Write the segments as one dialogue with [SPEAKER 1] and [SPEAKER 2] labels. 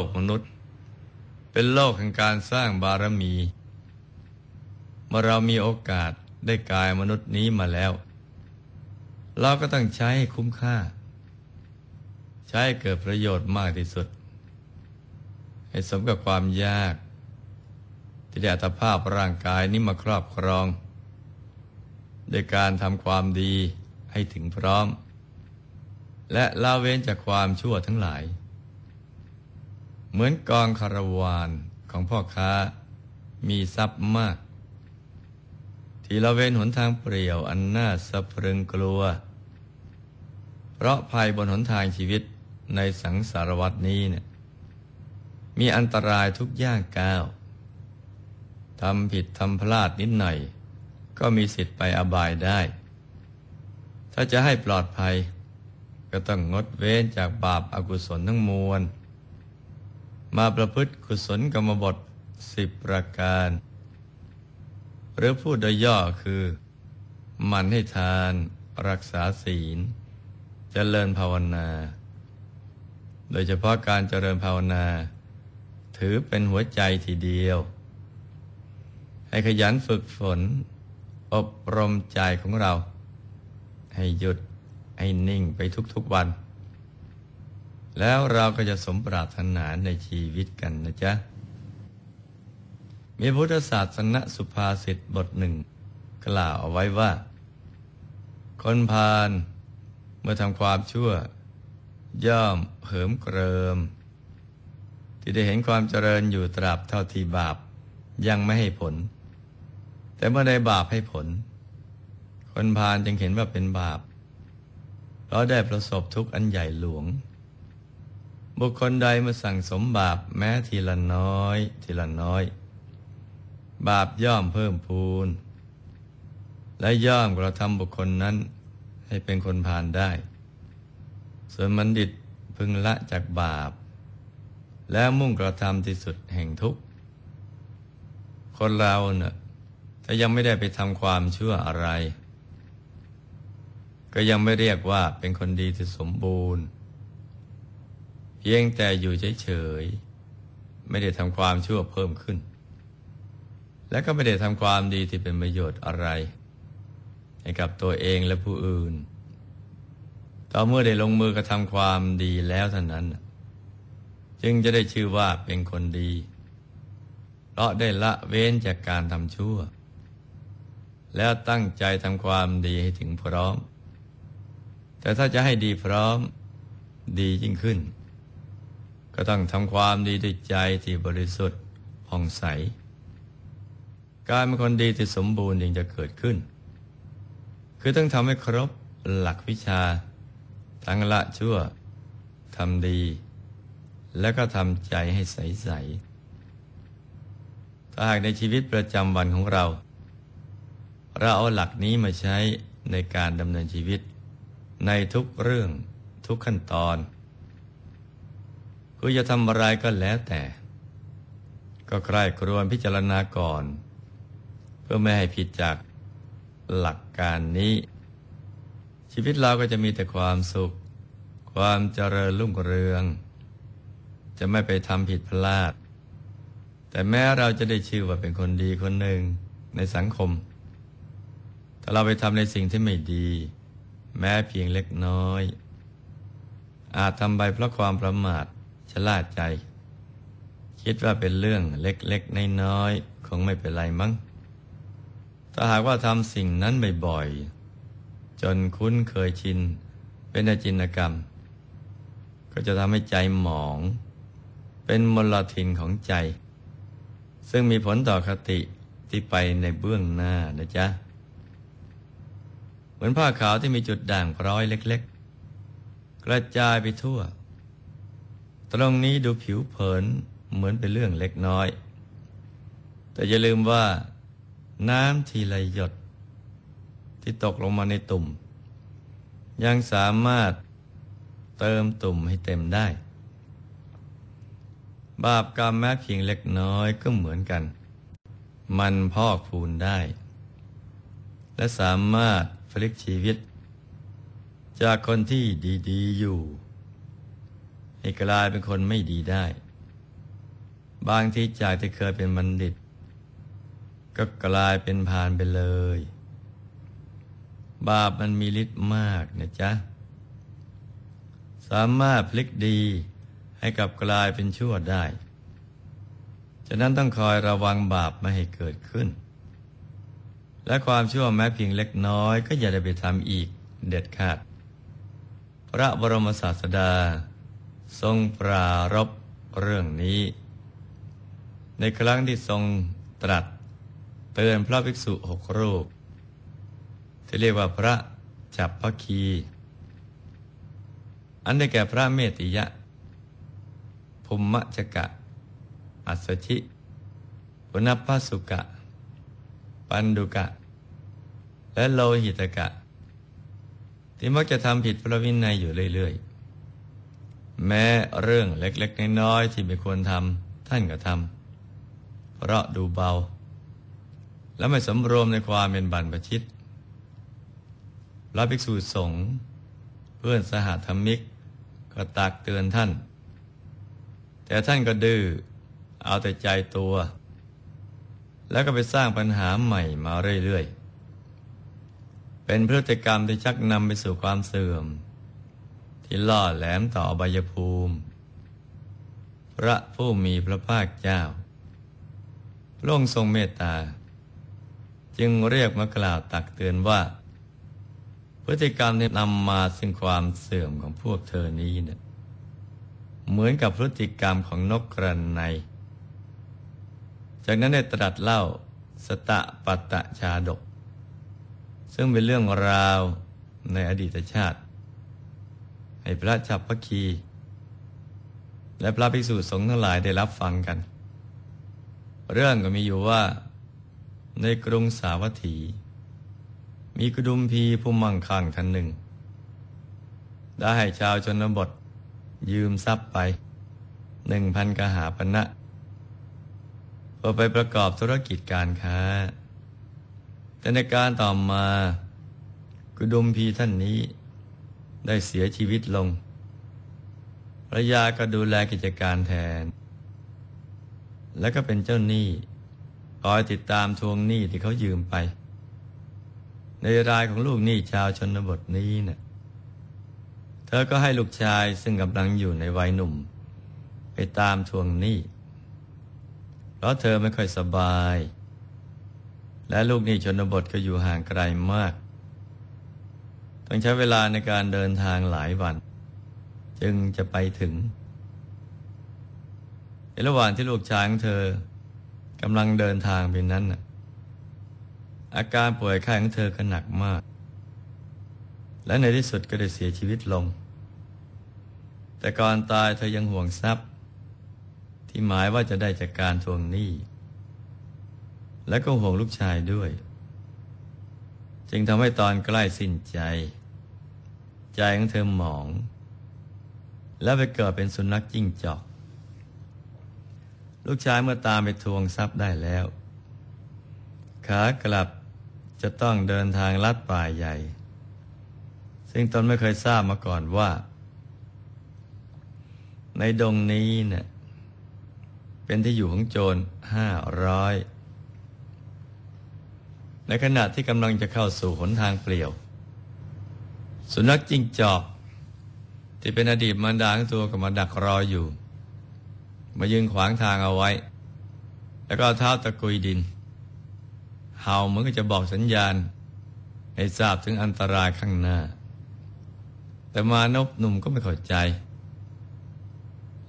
[SPEAKER 1] โลกมนุษย์ เป็นโลกแห่งการสร้างบารมี เมื่อเรามีโอกาสได้กายมนุษย์นี้มาแล้ว เราก็ต้องใช้ให้คุ้มค่า ใช้เกิดประโยชน์มากที่สุด ให้สมกับความยาก ที่ได้อัตภาพร่างกายนี้มาครอบครองโดยการทำความดีให้ถึงพร้อม และละเว้นจากความชั่วทั้งหลาย เหมือนกองคารวานของพ่อค้ามีทรัพย์มาก ที่ละเว้นหนทางเปรี่ยวอันน่าสะพรึงกลัว เพราะภัยบนหนทางชีวิตในสังสารวัตนี้เนี่ยมีอันตรายทุกย่างก้าวทำผิดทำพลาดนิดหน่อย ก็มีสิทธิ์ไปอบายได้ ถ้าจะให้ปลอดภัย ก็ต้องงดเว้นจากบาปอากุศลทั้งมวล มาประพฤติกุศลกรรมบทสิบประการ หรือพูดโดยย่อคือมันให้ทานรักษาศีลจเจริญภาวนา โดยเฉพาะการเจริญภาวนา ถือเป็นหัวใจทีเดียว ให้ขยันฝึกฝน อบรมใจของเรา ให้หยุดให้นิ่งไปทุกๆวัน แล้วเราก็จะสมปรารถนาในชีวิตกันนะจ๊ะ มีพุทธศาสนสุภาษิตบทหนึ่ง กล่าวเอาไว้ว่า คนพาลเมื่อทำความชั่ว ย่อมเหิมเกริม ที่ได้เห็นความเจริญอยู่ตราบเท่าที่บาปยังไม่ให้ผล แต่เมื่อได้บาปให้ผล คนพาลจึงเห็นว่าเป็นบาปเพราะได้ประสบทุกข์อันใหญ่หลวง บุคคลใดมาสั่งสมบาปแม้ทีละน้อย ทีละน้อย บาปย่อมเพิ่มพูน และย่อมกระทำบุคคลนั้นให้เป็นคนพาลได้ ส่วนมันดิตพึงละจากบาป แล้วมุ่งกระทำที่สุดแห่งทุกข์คนเราเนะ่ะถ้ายังไม่ได้ไปทำความชั่วอะไร ก็ยังไม่เรียกว่าเป็นคนดีที่สมบูรณ์ เพียงแต่อยู่เฉยๆไม่ได้ทำความชั่วเพิ่มขึ้น และก็ไม่ได้ทำความดีที่เป็นประโยชน์อะไร ให้กับตัวเองและผู้อื่น ต่อเมื่อได้ลงมือกระทำความดีแล้วเท่านั้น จึงจะได้ชื่อว่าเป็นคนดี เพราะได้ละเว้นจากการทำชั่ว แล้วตั้งใจทำความดีให้ถึงพร้อม แต่ถ้าจะให้ดีพร้อมดียิ่งขึ้น ก็ต้องทำความดีด้วยใจที่บริสุทธิ์ผ่องใส การเป็นคนดีที่สมบูรณ์จึงจะเกิดขึ้น คือต้องทำให้ครบหลักวิชา ทั้งละชั่วทำดี แล้วก็ทำใจให้ใสๆถ้าหากในชีวิตประจำวันของเรา เราเอาหลักนี้มาใช้ในการดำเนินชีวิต ในทุกเรื่องทุกขั้นตอน คือจะทำอะไรก็แล้วแต่ ก็ใคร่ครวญพิจารณาก่อน เพื่อไม่ให้ผิดจากหลักการนี้ ชีวิตเราก็จะมีแต่ความสุข ความเจริญรุ่งเรือง จะไม่ไปทำผิดพลาด แต่แม้เราจะได้ชื่อว่าเป็นคนดีคนหนึ่งในสังคม ถ้าเราไปทำในสิ่งที่ไม่ดี แม้เพียงเล็กน้อย อาจทำไปเพราะความประมาท ชล่าใจ คิดว่าเป็นเรื่องเล็กๆน้อยๆคงไม่เป็นไรมั้ง ถ้าหากว่าทำสิ่งนั้นบ่อยๆจนคุ้นเคยชิน เป็นอาจินกรรม ก็จะทำให้ใจหมอง เป็นมลทินของใจ ซึ่งมีผลต่อคติที่ไปในเบื้องหน้านะจ๊ะ เหมือนผ้าขาวที่มีจุดด่างพร้อยเล็ก ๆ กระจายไปทั่ว ตรงนี้ดูผิวเผินเหมือนเป็นเรื่องเล็กน้อย แต่อย่าลืมว่า น้ำทีไรหยด ที่ตกลงมาในตุ่ม ยังสามารถเติมตุ่มให้เต็มได้ บาปกรรมแม้เพียงเล็กน้อยก็เหมือนกัน มันพอกพูนได้ และสามารถฟลิกชีวิต จากคนที่ดี ๆ อยู่ ใให้กลายเป็นคนไม่ดีได้ บางทีจากที่เคยเป็นบัณฑิต ก็กลายเป็นพานไปเลย บาปมันมีฤทธิ์มากนะจ๊ะ สามารถพลิกดีให้กับกลายเป็นชั่วได้ ฉะนั้นต้องคอยระวังบาปไม่ให้เกิดขึ้น และความชั่วแม้เพียงเล็กน้อย ก็อย่าได้ไปทำอีกเด็ดขาด พระบรมศาสดา ทรงปรารบเรื่องนี้ ในครั้งที่ทรงตรัสเตือนพระภิกษุหกรูป ที่เรียกว่าพระจับพคี อันได้แก่พระเมติยะภูมิจกะ อัสชิปุณพสุกะ ปันดุกะ และโลหิตกะ ที่มักจะทำผิดพระวินัยอยู่เรื่อยๆ แม้เรื่องเล็กๆน้อยๆที่ไม่ควรทำท่านก็ทำเพราะดูเบา และไม่สำรวมในความเป็นบัรพชิตพระภิกษุสงฆ์เพื่อนสหธรรมิก ก็ตักเตือนท่าน แต่ท่านก็ดื้อเอาแต่ใจตัว แล้วก็ไปสร้างปัญหาใหม่มาเรื่อยๆ เป็นพฤติกรรมที่ชักนำไปสู่ความเสื่อม ที่ล่อแหลมต่ออบายภูมิ พระผู้มีพระภาคเจ้าพระองค์ทรงเมตตา จึงเรียกมากล่าวตักเตือนว่า พฤติกรรมที่นำมาซึ่งความเสื่อมของพวกเธอนี้เนี่ยเหมือนกับพฤติกรรมของนกกระไนจากนั้นได้ตรัสเล่าสตะปัตตะชาดก ซึ่งเป็นเรื่องราวในอดีตชาติ ให้พระจับพระคี และพระภิกษุสงฆ์ทั้งหลายได้รับฟังกัน เรื่องก็มีอยู่ว่า ในกรุงสาวัตถี มีกุดุมพีผู้มั่งคั่งท่านหนึ่ง ได้ให้ชาวชนบทยืมทรัพย์ไปหนึ่งพันกหาปณะนะเพื่อไปประกอบธุรกิจการค้า แต่ในการต่อมากุดุมพีท่านนี้ ได้เสียชีวิตลงภรรยาก็ดูแลกิจการแทน และก็เป็นเจ้าหนี้คอยติดตามทวงหนี้ที่เขายืมไป ในรายของลูกหนี้ชาวชนบทนี้เนะ่ยเธอก็ให้ลูกชายซึ่งกำลังอยู่ในวัยหนุ่ม ไปตามทวงหนี้เพราะเธอไม่ค่อยสบาย และลูกหนี้ชนบทก็อยู่ห่างไกลมาก ต้องใช้เวลาในการเดินทางหลายวัน จึงจะไปถึง ในระหว่างที่ลูกช้างเธอกำลังเดินทางไปนั้นอาการป่วยไข้ของเธอก็หนักมาก และในที่สุดก็ได้เสียชีวิตลง แต่ก่อนตายเธอยังห่วงทรัพย์ ที่หมายว่าจะได้จากการทวงหนี้และก็ห่วงลูกชายด้วย จึงทำให้ตอนใกล้สิ้นใจ ใจของเธอหมอง และไปเกิดเป็นสุนัขจิ้งจอก ลูกชายเมื่อตามไปทวงทรัพย์ได้แล้ว ขากลับจะต้องเดินทางลัดป่าใหญ่ ซึ่งตนไม่เคยทราบมาก่อนว่า ในดงนี้เนะ่ยเป็นที่อยู่ของโจรห้าร้อยในขณะที่กำลังจะเข้าสู่หนทางเปลี่ยว สุนัขจิ้งจอก ที่เป็นอดีตมารดาของตัวก็มาดักรออยู่ มายืนขวางทางเอาไว้ แล้วก็เท้าตะกุยดิน เห่าเหมือนกับจะบอกสัญญาณ ให้ทราบถึงอันตรายข้างหน้า แต่มานพหนุ่มก็ไม่เข้าใจ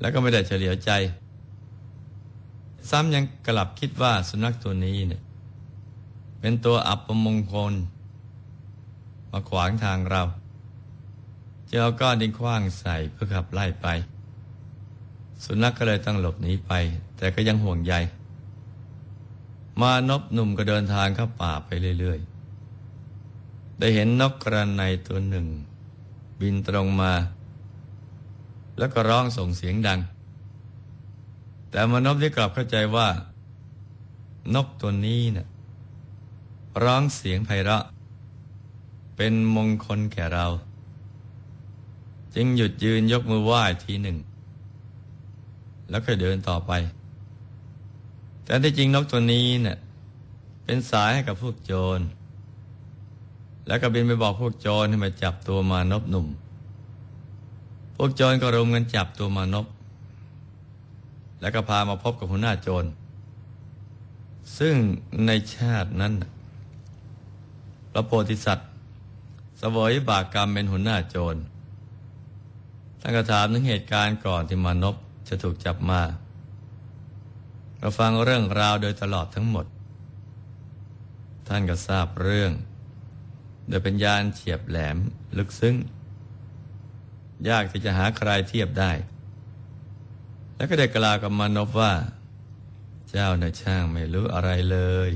[SPEAKER 1] แล้วก็ไม่ได้เฉลียวใจ ซ้ำยังกลับคิดว่าสุนัขตัวนี้เนี่ยเป็นตัวอับประมงคลมาขวางทางเรา จะเอาก้อนดินคว้างใส่เพื่อขับไล่ไป สุนัขกก็เลยต้องหลบหนีไป แต่ก็ยังห่วงใย มานพหนุ่มก็เดินทางเข้าป่าไปเรื่อย ๆ ได้เห็นนกกระในตัวหนึ่ง บินตรงมา แล้วก็ร้องส่งเสียงดัง แต่มานพได้กลับเข้าใจว่า นกตัวนี้นะ่ยร้องเสียงไพเราะ เป็นมงคลแก่เรา จึงหยุดยืนยกมือไหว้ทีหนึ่ง แล้วค่อยเดินต่อไป แต่ที่จริงนกตัวนี้เนี่ยเป็นสายให้กับพวกโจร แล้วก็บินไปบอกพวกโจรให้มาจับตัวมานพหนุ่ม พวกโจรก็รุมกันจับตัวมานพแล้วก็พามาพบกับหัวหน้าโจร ซึ่งในชาตินั้น พระโพธิสัตว์เสวยบากกรรมเป็นหัวหน้าโจร ท่านก็ถามถึงเหตุการณ์ก่อนที่มานพจะถูกจับมาเราฟังเรื่องราวโดยตลอดทั้งหมด ท่านก็ทราบเรื่อง โดยเป็นญาณเฉียบแหลมลึกซึ้ง ยากที่จะหาใครเทียบได้ แล้วก็ได้กล่าวกับมานพว่า เจ้าในช่างไม่รู้อะไรเลย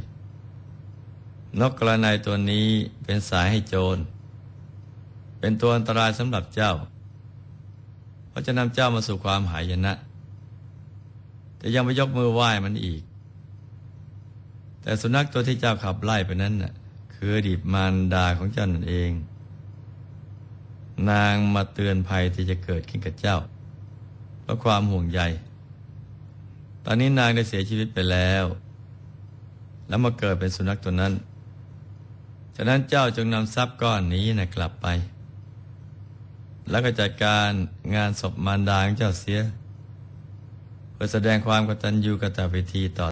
[SPEAKER 1] นกกระนายตัวนี้เป็นสายให้โจร เป็นตัวอันตรายสำหรับเจ้า เพราจะนำเจ้ามาสู่ความหายนะ แต่ยังไปยกมือไหว้มันอีก แต่สุนัขตัวที่เจ้าขับไล่ไปนั้นน่ะคืออดีตมารดาของเจ้านั่นเอง นางมาเตือนภัยที่จะเกิดขึ้นกับเจ้า เพราะความห่วงใย ตอนนี้นางได้เสียชีวิตไปแล้ว แล้วมาเกิดเป็นสุนัขตัวนั้น ฉะนั้นเจ้าจงนำทรัพย์ก้อนนี้นะกลับไป แล้วก็จัดการงานศพมารดาของเจ้าเสีย เพื่อแสดงความกตัญญูกตเวทีต่อ